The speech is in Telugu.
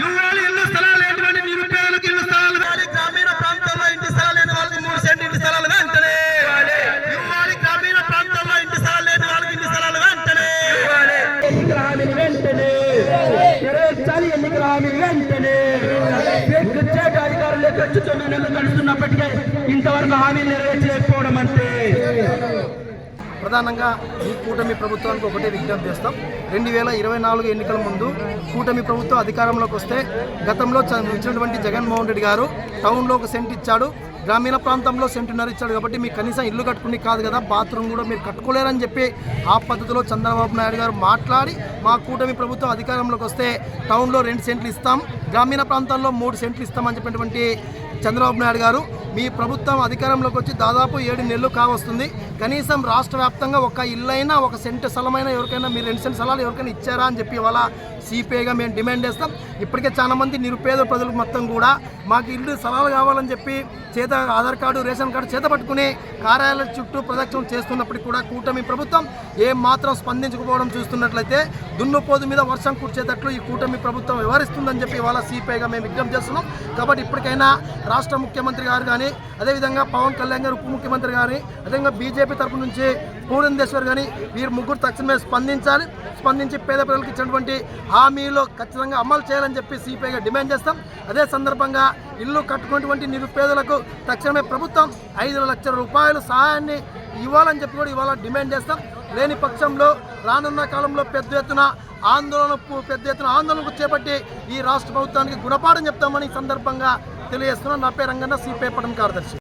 ఇవ్వాలి ఇల్లు స్థలాలు ఏంటంటే నిరుపేదలకు ఇల్లు స్థలాలు. గ్రామీణ ప్రాంతాల్లో ఇంటి స్థలాలు లేని వాళ్ళకి మూడు సెంట్ ఇంటి స్థలాలు వెంటనే గ్రామీణ ప్రాంతాల్లో ఇంటి స్థలాలు లేని వాళ్ళకి ఇంటి స్థలాలు వెంటనే ఎన్నికల వెంటనే? నెరవేర్చాలి ఎన్నికల వెంటనే? అధికారులు ఖర్చు తొమ్మిది నెలలు గడుస్తున్నప్పటికీ ఇంతవరకు హామీలు నెరవేర్చలేకపోవడం అంటే ప్రధానంగా ఈ కూటమి ప్రభుత్వానికి ఒకటే విజ్ఞప్తి చేస్తాం. రెండు వేల ఇరవై నాలుగు ఎన్నికల ముందు కూటమి ప్రభుత్వం అధికారంలోకి వస్తే గతంలో ఇచ్చినటువంటి జగన్మోహన్ రెడ్డి గారు టౌన్లో ఒక సెంట్ ఇచ్చాడు గ్రామీణ ప్రాంతంలో సెంటున్నర ఇచ్చాడు కాబట్టి మీకు కనీసం ఇల్లు కట్టుకుని కాదు కదా బాత్రూమ్ కూడా మీరు కట్టుకోలేరని చెప్పి ఆ పద్ధతిలో చంద్రబాబు నాయుడు గారు మాట్లాడి మా కూటమి ప్రభుత్వం అధికారంలోకి వస్తే టౌన్లో రెండు సెంట్లు ఇస్తాం గ్రామీణ ప్రాంతాల్లో మూడు సెంట్లు ఇస్తామని చెప్పినటువంటి చంద్రబాబు నాయుడు గారు మీ ప్రభుత్వం అధికారంలోకి వచ్చి దాదాపు ఏడు నెలలు కావస్తుంది. కనీసం రాష్ట్ర వ్యాప్తంగా ఒక ఇల్లైనా ఒక సెంటు స్థలమైనా ఎవరికైనా మీరు రెండు సెంటు స్థలాలు ఎవరికైనా ఇచ్చారా అని చెప్పి వాళ్ళ సిపిఐగా మేము డిమాండ్ చేస్తాం. ఇప్పటికే చాలా మంది నిరుపేద ప్రజలకు మొత్తం కూడా మాకు ఇల్లు సలహాలు కావాలని చెప్పి చేత ఆధార్ కార్డు రేషన్ కార్డు చేత పట్టుకుని కార్యాలయాల చుట్టూ ప్రదక్షిణ చేస్తున్నప్పటికీ కూడా కూటమి ప్రభుత్వం ఏం మాత్రం స్పందించకపోవడం చూస్తున్నట్లయితే దున్నుపోదు మీద వర్షం కుర్చేటట్లు ఈ కూటమి ప్రభుత్వం వ్యవహరిస్తుందని చెప్పి ఇవాళ సిపిఐగా మేము విజ్ఞప్తి చేస్తున్నాం. కాబట్టి ఇప్పటికైనా రాష్ట్ర ముఖ్యమంత్రి గారు కానీ అదేవిధంగా పవన్ కళ్యాణ్ గారు ఉప ముఖ్యమంత్రి కానీ అదేవిధంగా బీజేపీ తరపు నుంచి పూరంధేశ్వర్ కానీ వీరు ముగ్గురు తక్షణమే స్పందించాలి. స్పందించి పేద ప్రజలకు ఇచ్చినటువంటి హామీలు ఖచ్చితంగా అమలు చేయాలని చెప్పి సిపిఐగా డిమాండ్ చేస్తాం. అదే సందర్భంగా ఇల్లు కట్టుకున్నటువంటి నిరుపేదలకు తక్షణమే ప్రభుత్వం ఐదు లక్షల రూపాయల సహాయాన్ని ఇవ్వాలని చెప్పి కూడా ఇవాళ డిమాండ్ చేస్తాం. లేని పక్షంలో రానున్న కాలంలో పెద్ద ఎత్తున ఆందోళన పెద్ద ఎత్తున ఆందోళనకు చేపట్టి ఈ రాష్ట్ర ప్రభుత్వానికి గుణపాఠం చెప్తామని ఈ సందర్భంగా తెలియజేస్తున్నాను నా పేరు రంగన్న సిపిఐ పట్టణ కార్యదర్శి.